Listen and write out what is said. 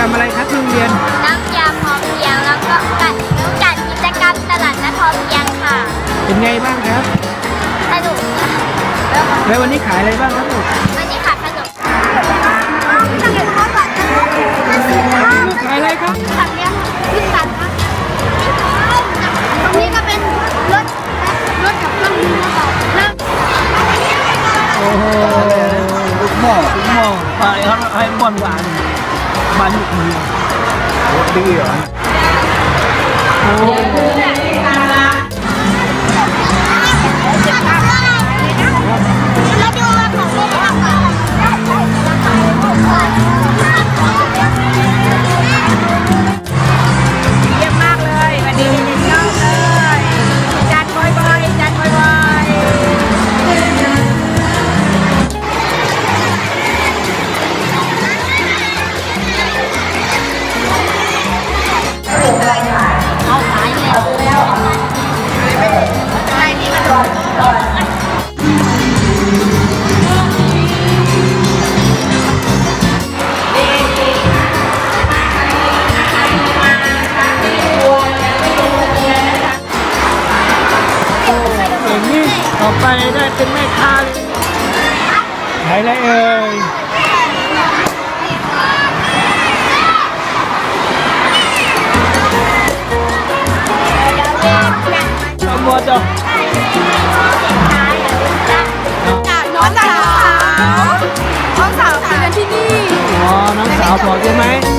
รรมอะไรครับโรงเรียน น้ำยาพร้อมเพียงแล้วก็กัดกัดกิจกรรมตลาดนัดพร้อมเพียงค่ะเป็นไงบ้างครับ สนุกแล้ววันนี้ขายอะไรบ้างครับลูกวันนี้ขายขนมลูกขายอะไรครับสัตว์เลี้ยงลูกสัตว์ครับตรงนี้ก็เป็นรถรถกับเครื่องบอนนะคะแล้ว โอ้โหลูกหม้อลูกหม้อให้ให้บอนหวาน มันอยู่คนเดียวดีเหรอโอ้ ไปได้เป็นแม่ค้าเลยขายอะไรเอ่ยตำรวจจะน้องสาวน้องสาวคุยกันที่นี่ อ๋อ น้องสาวบอกจะ